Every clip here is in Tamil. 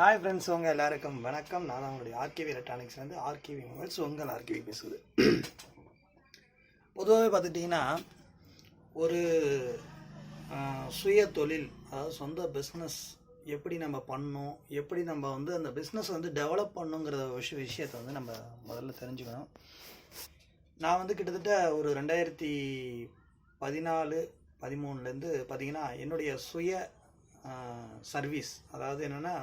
ஹாய் ஃப்ரெண்ட்ஸ் உங்கள் எல்லாருக்கும் வணக்கம். நான் தான் உங்களுடைய ஆர்கேவி எலக்ட்ரானிக்ஸ்லேருந்து ஆர்கேவி மொபைல்ஸ் உங்கள் ஆர்கேவி பேசுது பொதுவாகவே பார்த்துட்டிங்கன்னா ஒரு சுய தொழில் அதாவது சொந்த பிஸ்னஸ் எப்படி நம்ம பண்ணணும் எப்படி நம்ம வந்து அந்த பிஸ்னஸ் வந்து டெவலப் பண்ணுங்கிற விஷய விஷயத்தை வந்து நம்ம முதல்ல தெரிஞ்சுக்கணும். நான் வந்து கிட்டத்தட்ட ஒரு ரெண்டாயிரத்தி பதினாலு பதிமூணுலேருந்து பார்த்தீங்கன்னா என்னுடைய சுய சர்வீஸ் அதாவது என்னென்னா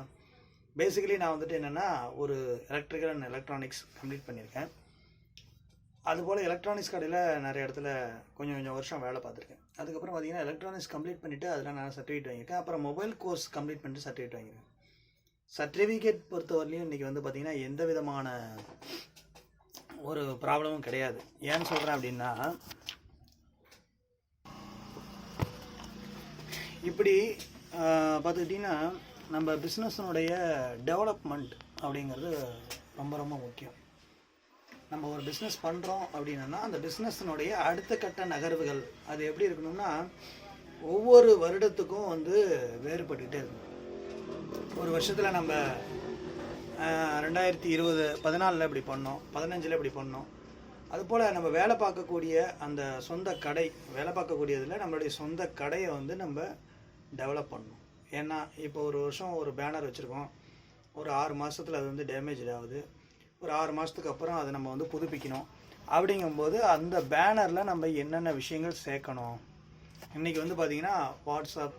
பேசிக்கலி நான் வந்துட்டு என்னென்னா ஒரு எலக்ட்ரிக்கல் அண்ட் எலக்ட்ரானிக்ஸ் கம்ப்ளீட் பண்ணியிருக்கேன். அதுபோல் எலக்ட்ரானிக்ஸ் கடையில் நிறைய இடத்துல கொஞ்சம் கொஞ்சம் வருஷம் வேலை பார்த்துருக்கேன். அதுக்கப்புறம் பார்த்தீங்கன்னா எலக்ட்ரானிக்ஸ் கம்ப்ளீட் பண்ணிவிட்டு அதில் நான் சர்டிஃபிகேட் வாங்கியிருக்கேன். அப்புறம் மொபைல் கோர்ஸ் கம்ப்ளீட் பண்ணிட்டு சர்டிஃபிகேட் வாங்கியிருக்கேன். சர்டிஃபிகேட் பொறுத்தவரையிலையும் இன்றைக்கி வந்து பார்த்திங்கன்னா எந்த விதமான ஒரு ப்ராப்ளமும் கிடையாது. ஏன்னு சொல்கிறேன் அப்படின்னா இப்படி பார்த்துக்கிட்டிங்கன்னா நம்ம பிஸ்னஸினுடைய டெவலப்மெண்ட் அப்படிங்கிறது ரொம்ப ரொம்ப முக்கியம். நம்ம ஒரு பிஸ்னஸ் பண்ணுறோம் அப்படின்னா அந்த பிஸ்னஸினுடைய அடுத்த கட்ட நகர்வுகள் அது எப்படி இருக்கணும்னா ஒவ்வொரு வருடத்துக்கும் வந்து வேறுபட்டுக்கிட்டே இருக்கும். ஒரு வருஷத்தில் நம்ம ரெண்டாயிரத்தி இருபது பதினாலில் இப்படி பண்ணோம் பதினஞ்சில் இப்படி பண்ணோம். அதுபோல் நம்ம வேலை பார்க்கக்கூடிய அந்த சொந்த கடை வேலை பார்க்கக்கூடியதில் நம்மளுடைய சொந்த கடையை வந்து நம்ம டெவலப் பண்ணணும். ஏன்னா இப்போ ஒரு வருஷம் ஒரு பேனர் வச்சுருக்கோம். ஒரு ஆறு மாதத்தில் அது வந்து டேமேஜ் ஆகுது. ஒரு ஆறு மாதத்துக்கு அப்புறம் அதை நம்ம வந்து புதுப்பிக்கணும். அப்படிங்கும்போது அந்த பேனரில் நம்ம என்னென்ன விஷயங்கள் சேர்க்கணும்? இன்றைக்கி வந்து பார்த்திங்கன்னா வாட்ஸ்அப்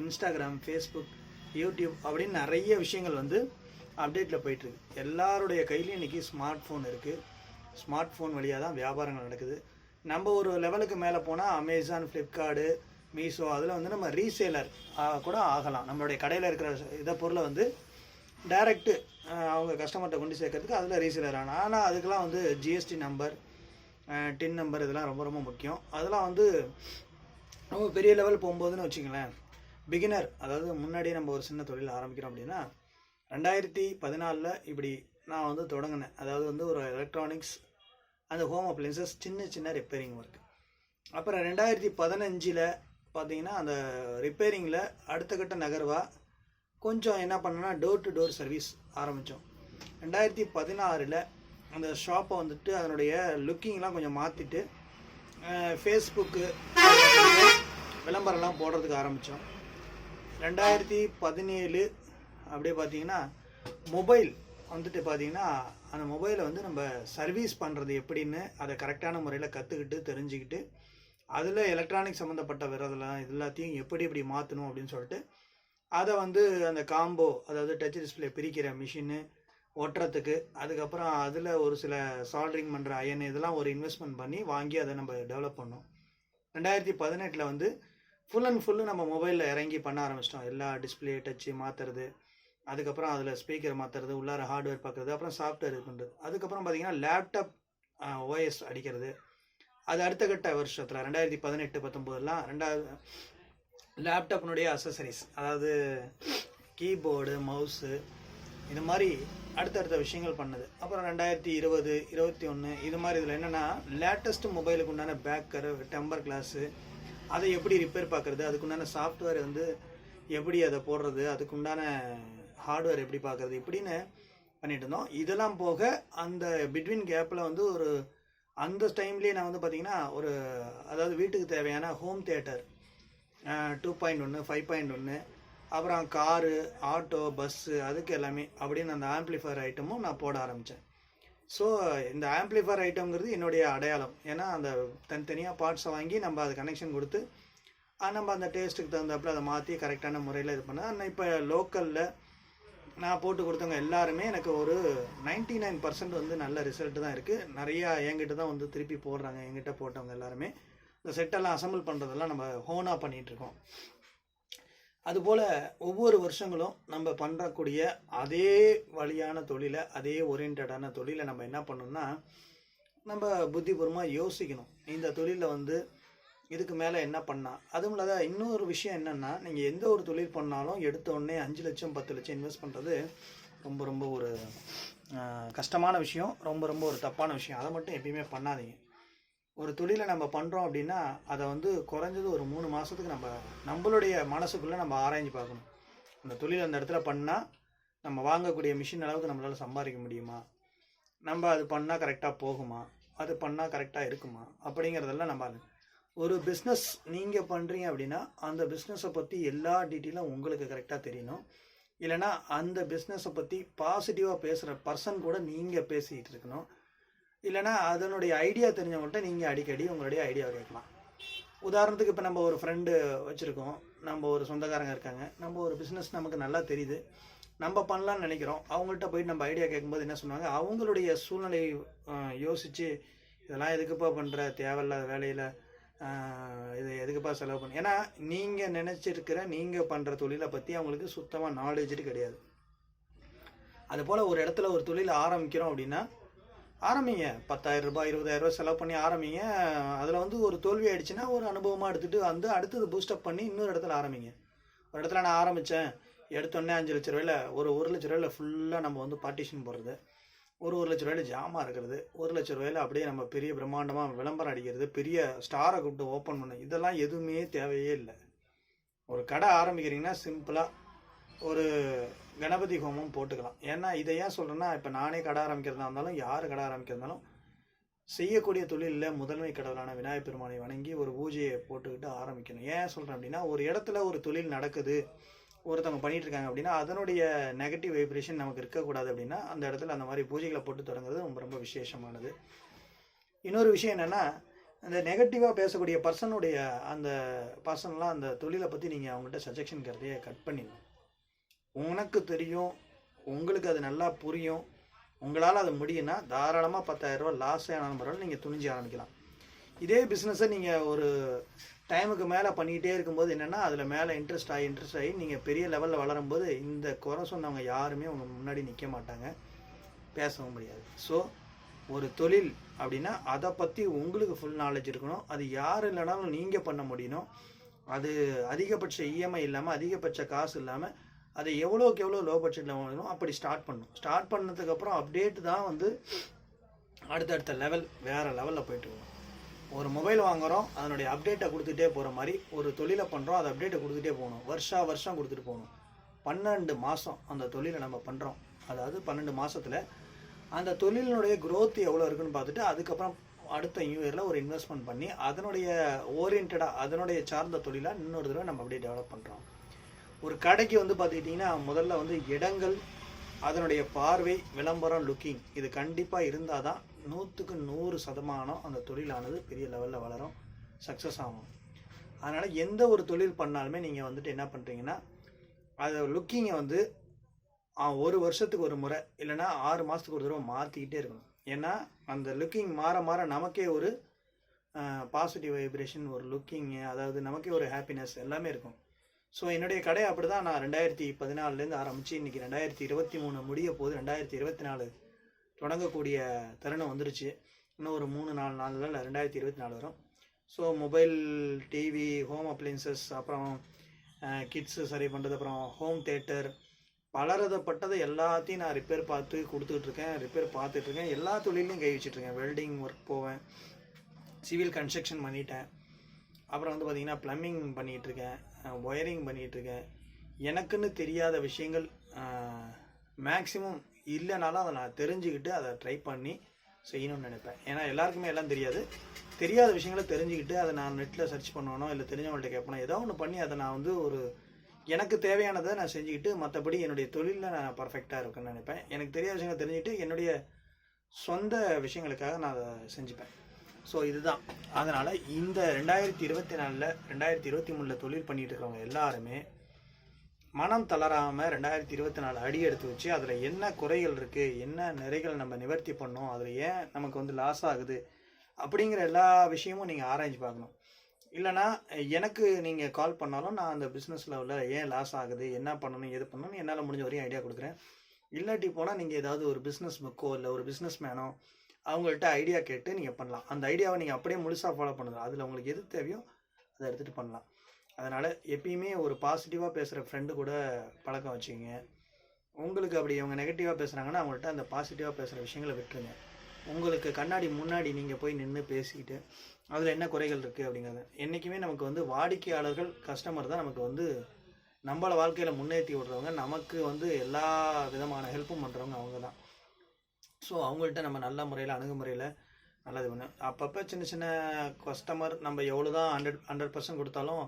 இன்ஸ்டாகிராம் ஃபேஸ்புக் யூடியூப் அப்படின்னு நிறைய விஷயங்கள் வந்து அப்டேட்டில் போயிட்டுருக்கு. எல்லாருடைய கையிலையும் இன்றைக்கி ஸ்மார்ட் ஃபோன் இருக்குது ஸ்மார்ட் ஃபோன் வழியாக தான் வியாபாரங்கள் நடக்குது. நம்ம ஒரு லெவலுக்கு மேலே போனால் அமேசான் ஃப்ளிப்கார்டு மீஷோ அதில் வந்து நம்ம ரீசேலர் கூட ஆகலாம். நம்மளுடைய கடையில் இருக்கிற இதை பொருளை வந்து டைரக்டு அவங்க கஸ்டமர்கிட்ட கொண்டு சேர்க்கறதுக்கு அதில் ரீசேலர் ஆனால் ஆனால் அதுக்கெல்லாம் வந்து ஜிஎஸ்டி நம்பர் டின் நம்பர் இதெல்லாம் ரொம்ப ரொம்ப முக்கியம். அதெல்லாம் வந்து ரொம்ப பெரிய லெவல் போகும்போதுன்னு வச்சுங்களேன் பிகினர் அதாவது முன்னாடியே நம்ம ஒரு சின்ன தொழில் ஆரம்பிக்கிறோம் அப்படின்னா ரெண்டாயிரத்தி பதினாலில் இப்படி நான் வந்து தொடங்கினேன். அதாவது வந்து ஒரு எலக்ட்ரானிக்ஸ் அந்த ஹோம் அப்ளைன்சஸ் சின்ன சின்ன ரிப்பேரிங் ஒர்க் அப்புறம் ரெண்டாயிரத்தி பதினஞ்சில் பார்த்தீங்கன்னா அந்த ரிப்பேரிங்கில் அடுத்த கட்ட நகர்வாக கொஞ்சம் என்ன பண்ணோன்னா டோர் டு டோர் சர்வீஸ் ஆரம்பித்தோம் ரெண்டாயிரத்தி பதினாறில் அந்த ஷாப்பை வந்துட்டு அதனுடைய லுக்கிங்லாம் கொஞ்சம் மாற்றிட்டு ஃபேஸ்புக்கு விளம்பரம்லாம் போடுறதுக்கு ஆரம்பித்தோம் ரெண்டாயிரத்தி பதினேழு அப்படியே பார்த்தீங்கன்னா மொபைல் வந்துட்டு பார்த்தீங்கன்னா அந்த மொபைலை வந்து நம்ம சர்வீஸ் பண்ணுறது எப்படின்னு அதை கரெக்டான முறையில் கற்றுக்கிட்டு தெரிஞ்சுக்கிட்டு அதில் எலக்ட்ரானிக் சம்மந்தப்பட்ட விரதெல்லாம் இது எல்லாத்தையும் எப்படி எப்படி மாற்றணும் அப்படின்னு சொல்லிட்டு அதை வந்து அந்த காம்போ அதாவது டச் டிஸ்பிளே பிரிக்கிற மிஷினு ஒட்டுறதுக்கு அதுக்கப்புறம் அதில் ஒரு சில சால்ட்ரிங் பண்ணுற அயன் இதெல்லாம் ஒரு இன்வெஸ்ட்மெண்ட் பண்ணி வாங்கி அதை நம்ம டெவலப் பண்ணோம். ரெண்டாயிரத்தி பதினெட்டில் வந்து ஃபுல் அண்ட் ஃபுல்லு நம்ம மொபைலில் இறங்கி பண்ண ஆரம்பிச்சிட்டோம். எல்லா டிஸ்பிளே டச்சு மாற்றுறது அதுக்கப்புறம் அதில் ஸ்பீக்கர் மாற்றுறது உள்ளார ஹார்ட்வேர் பார்க்குறது அப்புறம் சாஃப்ட்வேர் இது பண்ணுறது அதுக்கப்புறம் பார்த்தீங்கன்னா லேப்டாப் ஓஎஸ் அடிக்கிறது அது அடுத்த கட்ட வருஷத்தில் ரெண்டாயிரத்தி பதினெட்டு பத்தொம்போதுலாம் ரெண்டாவது லேப்டாப்னுடைய அசசரிஸ் அதாவது கீபோர்டு மவுஸு இது மாதிரி அடுத்தடுத்த விஷயங்கள் பண்ணுது. அப்புறம் ரெண்டாயிரத்தி இருபது இருபத்தி ஒன்று இது மாதிரி இதில் என்னென்னா லேட்டஸ்ட் மொபைலுக்கு உண்டான பேக்கர் டெம்பர் கிளாஸு அதை எப்படி ரிப்பேர் பார்க்குறது அதுக்குண்டான சாஃப்ட்வேர் வந்து எப்படி அதை போடுறது அதுக்குண்டான ஹார்ட்வேர் எப்படி பார்க்குறது இப்படின்னு பண்ணிட்டு இருந்தோம். இதெல்லாம் போக அந்த பிட்வீன் கேப்பில் வந்து ஒரு அந்த டைம்லேயே நான் வந்து பார்த்தீங்கன்னா ஒரு அதாவது வீட்டுக்கு தேவையான ஹோம் தேட்டர் டூ பாயிண்ட் ஒன்று ஃபைவ் பாயிண்ட் ஒன்று அப்புறம் காரு ஆட்டோ பஸ்ஸு அதுக்கு எல்லாமே அப்படின்னு அந்த ஆம்ப்ளிஃபயர் ஐட்டமும் நான் போட ஆரம்பித்தேன் ஸோ இந்த ஆம்ப்ளிஃபயர் ஐட்டம்ங்கிறது என்னுடைய அடையாளம். ஏன்னா அந்த தனித்தனியாக பார்ட்ஸை வாங்கி நம்ம அது கனெக்ஷன் கொடுத்து நம்ம அந்த டேஸ்ட்டுக்கு தகுந்தாப்புல அதை மாற்றி கரெக்டான முறையில் இது பண்ண. ஆனால் இப்போ லோக்கலில் நான் போட்டு கொடுத்தவங்க எல்லாருமே எனக்கு ஒரு 99% நைன் பர்சன்ட் வந்து நல்ல ரிசல்ட் தான் இருக்குது நிறையா என்கிட்ட தான் வந்து திருப்பி போடுறாங்க. என்கிட்ட போட்டவங்க எல்லாருமே. இந்த செட்டெல்லாம் அசம்பிள் பண்ணுறதெல்லாம் நம்ம ஹோனாக பண்ணிகிட்ருக்கோம் அதுபோல் ஒவ்வொரு வருஷங்களும் நம்ம பண்ணுறக்கூடிய அதே வழியான தொழிலை அதே ஓரியன்டான தொழிலை நம்ம என்ன பண்ணணும்னா நம்ம புத்திபூர்வமாக யோசிக்கணும். இந்த தொழிலில் வந்து இதுக்கு மேலே என்ன பண்ணால் அதுவும் இல்லாத இன்னொரு விஷயம் என்னென்னா நீங்கள் எந்த ஒரு தொழில் பண்ணாலும் எடுத்தோடனே அஞ்சு லட்சம் பத்து லட்சம் இன்வெஸ்ட் பண்ணுறது ரொம்ப ரொம்ப ஒரு கஷ்டமான விஷயம். ரொம்ப ரொம்ப ஒரு தப்பான விஷயம். அதை மட்டும் எப்பயுமே பண்ணாதீங்க. ஒரு தொழிலை நம்ம பண்ணுறோம் அப்படின்னா அதை வந்து குறைஞ்சது ஒரு மூணு மாதத்துக்கு நம்ம நம்மளுடைய மனசுக்குள்ளே நம்ம ஆராய்ஞ்சு பார்க்கணும். அந்த தொழில் அந்த இடத்துல பண்ணால் நம்ம வாங்கக்கூடிய மிஷின் அளவுக்கு நம்மளால் சம்பாதிக்க முடியுமா? நம்ம அது பண்ணால் கரெக்டாக போகுமா? அது பண்ணால் கரெக்டாக இருக்குமா? அப்படிங்கிறதெல்லாம் நம்ம அது- ஒரு பிஸ்னஸ் நீங்கள் பண்ணுறீங்க அப்படின்னா அந்த பிஸ்னஸை பற்றி எல்லா டீட்டெயிலும் உங்களுக்கு கரெக்டாக தெரியணும். இல்லைனா அந்த பிஸ்னஸை பற்றி பாசிட்டிவாக பேசுகிற பர்சன் கூட நீங்கள் பேசிகிட்டு இருக்கணும். இல்லைனா அதனுடைய ஐடியா தெரிஞ்சவங்கள்ட்ட நீங்கள் அடிக்கடி உங்களுடைய ஐடியா கேட்கலாம். உதாரணத்துக்கு இப்போ நம்ம ஒரு ஃப்ரெண்டு வச்சுருக்கோம். நம்ம ஒரு சொந்தக்காரங்க இருக்காங்க. நம்ம ஒரு பிஸ்னஸ் நமக்கு நல்லா தெரியுது. நம்ம பண்ணலாம்னு நினைக்கிறோம். அவங்கள்ட்ட போயிட்டு நம்ம ஐடியா கேட்கும்போது என்ன சொன்னாங்க அவங்களுடைய சூழ்நிலை யோசித்து இதெல்லாம் எதுக்குப்பா பண்ணுற தேவையில்லாத வேலையில் இது எதுக்குப்பா செலவு பண்ணு? ஏன்னா நீங்கள் நினச்சிருக்கிற நீங்கள் பண்ணுற தொழிலை பற்றி அவங்களுக்கு சுத்தமாக நாலேஜ் கிடையாது. அதுபோல் ஒரு இடத்துல ஒரு தொழில் ஆரம்பிக்கிறோம் அப்படின்னா ஆரம்பிங்க. பத்தாயிரம் ரூபாய் இருபதாயிரம் ரூபாய் செலவு பண்ணி ஆரம்பிங்க. அதில் வந்து ஒரு தோல்வி ஆயிடுச்சுன்னா ஒரு அனுபவமாக எடுத்துகிட்டு வந்து அடுத்தது பூஸ்டப் பண்ணி இன்னொரு இடத்துல ஆரம்பிங்க. ஒரு இடத்துல நான் ஆரம்பித்தேன் எடுத்தோடனே அஞ்சு லட்ச ரூபாயில் ஒரு ஒரு லட்ச ரூபாயில் ஃபுல்லாக நம்ம வந்து பார்ட்டிஷன் போடுறது. ஒரு ஒரு லட்ச ரூபாயில் ஜாமான் இருக்கிறது ஒரு லட்ச ரூபாயில் அப்படியே நம்ம பெரிய பிரம்மாண்டமாக விளம்பரம் அடிக்கிறது பெரிய ஸ்டாரை கூப்பிட்டு ஓப்பன் பண்ண இதெல்லாம் எதுவுமே தேவையே இல்லை. ஒரு கடை ஆரம்பிக்கிறீங்கன்னா சிம்பிளாக ஒரு கணபதி ஹோமம் போட்டுக்கலாம். ஏன்னா இதை ஏன் சொல்கிறேன்னா இப்போ நானே கடை ஆரம்பிக்கிறதா இருந்தாலும் யார் கடை ஆரம்பிக்கிறதாலும் செய்யக்கூடிய தொழிலில் முதன்மை கடவுளான விநாயகப் பெருமானை வணங்கி ஒரு பூஜையை போட்டுக்கிட்டு ஆரம்பிக்கணும். ஏன் சொல்கிறேன் அப்படின்னா ஒரு இடத்துல ஒரு தொழில் நடக்குது ஒருத்தவங்க பண்ணிட்டு இருக்காங்க அப்படின்னா அதனுடைய நெகட்டிவ் வைப்ரேஷன் நமக்கு இருக்கக்கூடாது அப்படின்னா அந்த இடத்துல அந்த மாதிரி பூஜைகளை போட்டு தொடங்குறது ரொம்ப ரொம்ப விசேஷமானது. இன்னொரு விஷயம் என்னென்னா அந்த நெகட்டிவாக பேசக்கூடிய பர்சனுடைய அந்த பர்சன்லாம் அந்த தொழிலை பற்றி நீங்கள் அவங்கள்ட்ட சஜஷன் கருதையை கட் பண்ணிடணும் உனக்கு தெரியும் உங்களுக்கு அது நல்லா புரியும் உங்களால் அது முடியும்னா தாராளமாக பத்தாயிரரூபா லாஸ் ஆனாலும் பரவாயில்ல நீங்கள் துணிஞ்சு ஆரம்பிக்கலாம். இதே பிஸ்னஸை நீங்கள் ஒரு டைமுக்கு மேலே பண்ணிக்கிட்டே இருக்கும்போது என்னென்னா அதில் மேலே இன்ட்ரெஸ்ட் ஆகி இன்ட்ரெஸ்ட் ஆகி நீங்கள் பெரிய லெவலில் வளரும்போது இந்த குறை சொன்னவங்க யாருமே உங்கள் முன்னாடி நிற்க மாட்டாங்க. பேசவும் முடியாது. ஸோ ஒரு தொழில் அப்படின்னா அதை பற்றி உங்களுக்கு ஃபுல் நாலேஜ் இருக்கணும். அது யார் இல்லைனாலும் நீங்கள் பண்ண முடியணும். அது அதிகபட்ச இஎம்ஐ இல்லாமல் அதிகபட்ச காசு இல்லாமல் அதை எவ்வளோக்கு எவ்வளோ லோ பட்ஜெட்டில் வாங்கணும் அப்படி ஸ்டார்ட் பண்ணணும். ஸ்டார்ட் பண்ணதுக்கப்புறம் அப்டேட் தான் வந்து அடுத்தடுத்த லெவல் வேறு லெவலில் போயிட்டு இருக்கணும். ஒரு மொபைல் வாங்குகிறோம் அதனுடைய அப்டேட்டை கொடுத்துட்டே போகிற மாதிரி ஒரு தொழிலை பண்ணுறோம் அதை அப்டேட்டை கொடுத்துட்டே போகணும். வருஷா வருஷம் கொடுத்துட்டு போகணும். பன்னெண்டு மாதம் அந்த தொழிலை நம்ம பண்ணுறோம் அதாவது பன்னெண்டு மாதத்தில் அந்த தொழிலினுடைய க்ரோத் எவ்வளோ இருக்குன்னு பார்த்துட்டு அதுக்கப்புறம் அடுத்த நியூ இயரில் ஒரு இன்வெஸ்ட்மெண்ட் பண்ணி அதனுடைய ஓரியன்டாக அதனுடைய சார்ந்த தொழிலாக இன்னொரு தடவை நம்ம அப்படியே டெவலப் பண்ணுறோம் ஒரு கடைக்கு வந்து பார்த்துக்கிட்டிங்கன்னா முதல்ல வந்து இடங்கள் அதனுடைய பார்வை விளம்பரம் லுக்கிங் இது கண்டிப்பாக இருந்தால் தான் நூற்றுக்கு நூறு சதமானம் அந்த தொழிலானது பெரிய லெவலில் வளரும் சக்ஸஸ் ஆகும். அதனால் எந்த ஒரு தொழில் பண்ணாலுமே நீங்கள் வந்துட்டு என்ன பண்ணுறீங்கன்னா அதை லுக்கிங்கை வந்து ஒரு வருஷத்துக்கு ஒரு முறை இல்லைன்னா ஆறு மாதத்துக்கு ஒரு தடவை மாற்றிக்கிட்டே இருக்கணும். ஏன்னா அந்த லுக்கிங் மாற மாற நமக்கே ஒரு பாசிட்டிவ் வைப்ரேஷன் ஒரு லுக்கிங்கு அதாவது நமக்கே ஒரு ஹாப்பினஸ் எல்லாமே இருக்கும். ஸோ என்னுடைய கடை அப்படி தான் நான் ரெண்டாயிரத்தி பதினாலுலேருந்து ஆரம்பித்து இன்றைக்கி ரெண்டாயிரத்தி இருபத்தி மூணு முடிய போது ரெண்டாயிரத்தி இருபத்தி நாலு தொடங்கக்கூடிய தருணம் வந்துருச்சு. இன்னும் ஒரு மூணு நாலு நாளில் நாள் ரெண்டாயிரத்தி இருபத்தி நாலு வரும். So mobile TV home appliances அப்புறம் கிட்ஸு சரி பண்ணுறது அப்புறம் ஹோம் தேட்டர் பலரதப்பட்டதை எல்லாத்தையும் நான் ரிப்பேர் பார்த்து கொடுத்துட்ருக்கேன் ரிப்பேர் பார்த்துட்ருக்கேன் எல்லா தொழிலையும் கை வச்சுட்ருக்கேன் வெல்டிங் ஒர்க் போவேன். சிவில் கன்ஸ்ட்ரக்ஷன் பண்ணிட்டேன். அப்புறம் வந்து பார்த்திங்கன்னா ப்ளம்பிங் பண்ணிகிட்ருக்கேன் ஒயரிங் பண்ணிகிட்ருக்கேன் எனக்குன்னு தெரியாத விஷயங்கள் மேக்ஸிமம் இல்லைனாலும் அதை நான் தெரிஞ்சுக்கிட்டு அதை ட்ரை பண்ணி செய்யணும்னு நினைப்பேன். ஏன்னா எல்லாருக்குமே எல்லாம் தெரியாது. தெரியாத விஷயங்களை தெரிஞ்சுக்கிட்டு அதை நான் நெட்டில் சர்ச் பண்ணணும் இல்லை தெரிஞ்சவங்கள்ட்ட கேட்பணும் ஏதோ ஒன்று பண்ணி அதை நான் வந்து ஒரு எனக்கு தேவையானதை நான் செஞ்சுக்கிட்டு மற்றபடி என்னுடைய தொழிலில் நான் பர்ஃபெக்டாக இருக்குன்னு நினைப்பேன். எனக்கு தெரியாத விஷயங்களை தெரிஞ்சுக்கிட்டு என்னுடைய சொந்த விஷயங்களுக்காக நான் அதை செஞ்சுப்பேன். ஸோ இதுதான். அதனால் இந்த ரெண்டாயிரத்தி இருபத்தி நாலில் ரெண்டாயிரத்தி இருபத்தி மூணில் தொழில் பண்ணிகிட்டு இருக்கிறவங்க எல்லாருமே மனம் தளராமல் ரெண்டாயிரத்தி இருபத்தி நாலு அடி எடுத்து வச்சு அதில் என்ன குறைகள் இருக்குது என்ன நிறைகள் நம்ம நிவர்த்தி பண்ணோம் அதில் ஏன் நமக்கு வந்து லாஸ் ஆகுது அப்படிங்கிற எல்லா விஷயமும் நீங்கள் ஆராய்ஞ்சு பார்க்கணும். இல்லைனா எனக்கு நீங்கள் கால் பண்ணாலும் நான் அந்த பிஸ்னஸ் லெவலில் ஏன் லாஸ் ஆகுது என்ன பண்ணணும் எது பண்ணணும் என்னால் முடிஞ்ச வரையும் ஐடியா கொடுக்குறேன். இல்லாட்டி போனால் நீங்கள் ஏதாவது ஒரு பிஸ்னஸ் புக்கோ இல்லை ஒரு பிஸ்னஸ் மேனோ அவங்கள்ட்ட ஐடியா கேட்டு நீங்கள் பண்ணலாம். அந்த ஐடியாவை நீங்கள் அப்படியே முழுசாக ஃபாலோ பண்ணலாம் அதில் உங்களுக்கு எது தேவையோ அதை எடுத்துகிட்டு பண்ணலாம். அதனால் எப்பயுமே ஒரு பாசிட்டிவாக பேசுகிற ஃப்ரெண்டு கூட பழக்கம் வச்சுக்கோங்க. உங்களுக்கு அப்படி அவங்க நெகட்டிவாக பேசுகிறாங்கன்னா அவங்கள்ட்ட அந்த பாசிட்டிவாக பேசுகிற விஷயங்களை விட்டுருங்க. உங்களுக்கு கண்ணாடி முன்னாடி நீங்கள் போய் நின்று பேசிக்கிட்டு அதில் என்ன குறைகள் இருக்குது அப்படிங்கிறது. என்றைக்குமே நமக்கு வந்து வாடிக்கையாளர்கள் கஸ்டமர் தான் நமக்கு வந்து நம்மளை வாழ்க்கையில் முன்னேற்றி விடுறவங்க. நமக்கு வந்து எல்லா விதமான ஹெல்ப்பும் பண்ணுறவங்க அவங்க தான். ஸோ அவங்கள்ட்ட நம்ம நல்ல முறையில் அணுகுமுறையில் நல்லது பண்ணு. அப்பப்போ சின்ன சின்ன கஸ்டமர் நம்ம எவ்வளோ தான் ஹண்ட்ரட் ஹண்ட்ரட் பர்சன்ட் கொடுத்தாலும்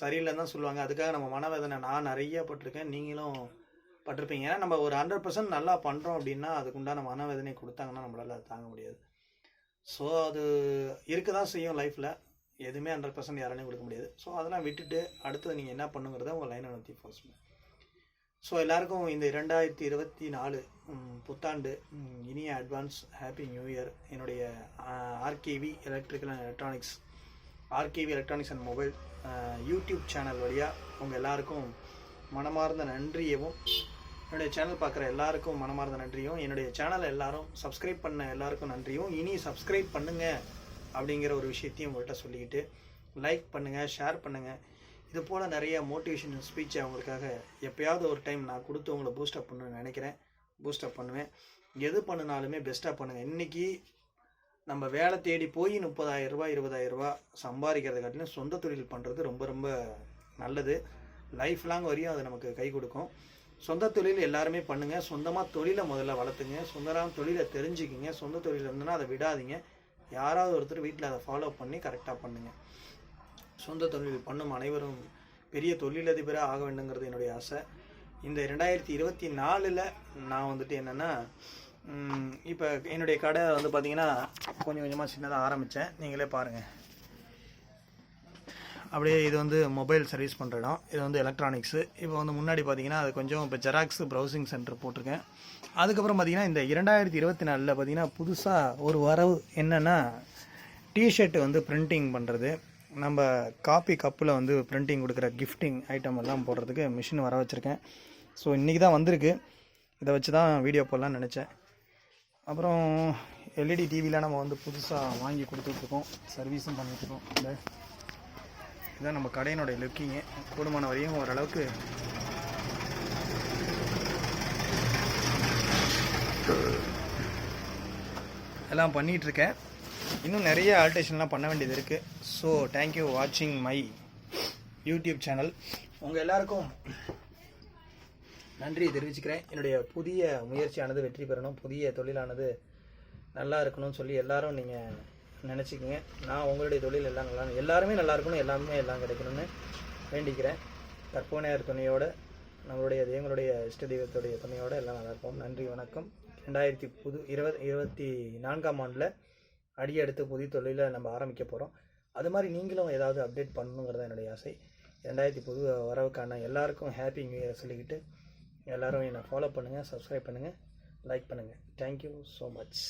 சரியில்லைன்னு தான் சொல்லுவாங்க. அதுக்காக நம்ம மனவேதனை நான் நிறைய பட்டிருக்கேன். நீங்களும் பட்டிருப்பீங்க. ஏன்னா நம்ம ஒரு ஹண்ட்ரட் பர்சன்ட் நல்லா பண்ணுறோம் அப்படின்னா அதுக்குண்டான மனவேதனை கொடுத்தாங்கன்னா நம்மளால் அதை தாங்க முடியாது. ஸோ அது இருக்க தான் செய்யும் லைஃப்பில் எதுவுமே ஹண்ட்ரட் பர்சன்ட் யாராலையும் கொடுக்க முடியாது. ஸோ அதெல்லாம் விட்டுட்டு அடுத்தது நீங்கள் என்ன பண்ணுங்கிறத உங்கள் லைனை நோக்கி ஃபோர்ஸ் ஸோ எல்லாருக்கும் இந்த இரண்டாயிரத்தி இருபத்தி நாலு புத்தாண்டு இனிய அட்வான்ஸ் ஹாப்பி நியூ இயர் என்னுடைய RKV electrical and electronics RKV electronics and mobile YouTube channel வழியாக உங்கள் எல்லாருக்கும் மனமார்ந்த நன்றியவும் என்னுடைய சேனல் பார்க்குற எல்லாருக்கும் மனமார்ந்த நன்றியும் என்னுடைய சேனலை எல்லாரும் சப்ஸ்கிரைப் பண்ண எல்லாருக்கும் நன்றியும் இனி சப்ஸ்கிரைப் பண்ணுங்க அப்படிங்கிற ஒரு விஷயத்தையும் உங்கள்கிட்ட சொல்லிக்கிட்டு லைக் பண்ணுங்கள் ஷேர் பண்ணுங்கள் இது போல் நிறைய மோட்டிவேஷன் ஸ்பீச் அவங்களுக்காக எப்பயாவது ஒரு டைம் நான் கொடுத்து உங்களை பூஸ்டப் பண்ணணும்னு நினைக்கிறேன். பூஸ்டப் பண்ணுவேன். எது பண்ணினாலுமே பெஸ்ட்டாக பண்ணுங்கள் இன்றைக்கி நம்ம வேலை தேடி போய் முப்பதாயிரம் ரூபாய் இருபதாயிரம் ரூபாய் சம்பாதிக்கிறத காட்டிலும் சொந்த தொழில் பண்ணுறது ரொம்ப ரொம்ப நல்லது. லைஃப் லாங் வரையும் அது நமக்கு கை கொடுக்கும். சொந்த தொழில் எல்லாருமே பண்ணுங்கள் சொந்தமாக தொழிலை முதல்ல வளர்த்துங்க. சொந்தமாக தொழிலை தெரிஞ்சுக்கிங்க. சொந்த தொழில் இருந்ததுன்னா அதை விடாதீங்க. யாராவது ஒருத்தர் வீட்டில் அதை ஃபாலோ பண்ணி கரெக்டாக பண்ணுங்கள் சொந்த தொழில் பண்ணும் அனைவரும் பெரிய தொழிலதிபராக ஆக வேண்டுங்கிறது என்னுடைய ஆசை. இந்த ரெண்டாயிரத்தி இருபத்தி நாலில் நான் வந்துட்டு என்னென்னா இப்போ என்னுடைய கடை வந்து பார்த்தீங்கன்னா கொஞ்சம் கொஞ்சமாக சின்னதாக ஆரம்பித்தேன் நீங்களே பாருங்கள் அப்படியே இது வந்து மொபைல் சர்வீஸ் பண்ணுற இடம். இது வந்து எலக்ட்ரானிக்ஸு இப்போ வந்து முன்னாடி பார்த்தீங்கன்னா அது கொஞ்சம் இப்போ ஜெராக்ஸ் ப்ரௌசிங் சென்டர் போட்டிருக்கேன். அதுக்கப்புறம் பார்த்தீங்கன்னா இந்த இரண்டாயிரத்தி இருபத்தி நாலில் பார்த்தீங்கன்னா புதுசாக ஒரு வரவு என்னென்னா டிஷர்ட் வந்து பிரிண்டிங் பண்ணுறது நம்ம காப்பி கப்பில் வந்து பிரிண்டிங் கொடுக்குற கிஃப்டிங் ஐட்டம் எல்லாம் போடுறதுக்கு மிஷின் வர வச்சுருக்கேன். ஸோ இன்றைக்கி தான் வந்திருக்கு. இதை வச்சு தான் வீடியோ போடலான்னு நினச்சேன். அப்புறம் எல்இடி டிவிலாம் நம்ம வந்து புதுசாக வாங்கி கொடுத்துட்ருக்கோம். சர்வீஸும் பண்ணிகிட்ருக்கோம் இந்த இதுதான் நம்ம கடையினுடைய லுக்கிங்கு கூடுமான வரையும் ஓரளவுக்கு எல்லாம் பண்ணிகிட்ருக்கேன் இன்னும் நிறைய ஆல்ட்ரேஷன்லாம் பண்ண வேண்டியது இருக்குது ஸோ தேங்க்யூ வாட்சிங் மை யூடியூப் சேனல் உங்கள் எல்லாருக்கும் நன்றியை தெரிவிச்சுக்கிறேன். என்னுடைய புதிய முயற்சியானது வெற்றி பெறணும். புதிய தொழிலானது நல்லா இருக்கணும்னு சொல்லி எல்லாரும் நீங்கள் நினச்சிக்கிங்க. நான் உங்களுடைய தொழில் எல்லாம் நல்லா எல்லாருமே நல்லா இருக்கணும். எல்லாமே எல்லாம் கிடைக்கணும்னு வேண்டிக்கிறேன். கற்பனையார் துணையோட நம்மளுடைய தெய்வங்களுடைய இஷ்ட தெய்வத்துடைய துணையோட எல்லாம் நல்லா இருப்போம். நன்றி வணக்கம். ரெண்டாயிரத்தி புது இருபது இருபத்தி நான்காம் ஆண்டில் அடியெடுத்து புதிய தொழிலை நம்ம ஆரம்பிக்க போகிறோம் அது மாதிரி நீங்களும் ஏதாவது அப்டேட் பண்ணணுங்கிறது என்னுடைய ஆசை. ரெண்டாயிரத்தி புது வரவுக்கான எல்லாருக்கும் ஹாப்பி நியூ இயர் சொல்லிக்கிட்டு எல்லோரும் என்னை ஃபாலோ பண்ணுங்கள் சப்ஸ்கிரைப் பண்ணுங்கள் லைக் பண்ணுங்கள் தேங்க்யூ ஸோ மச்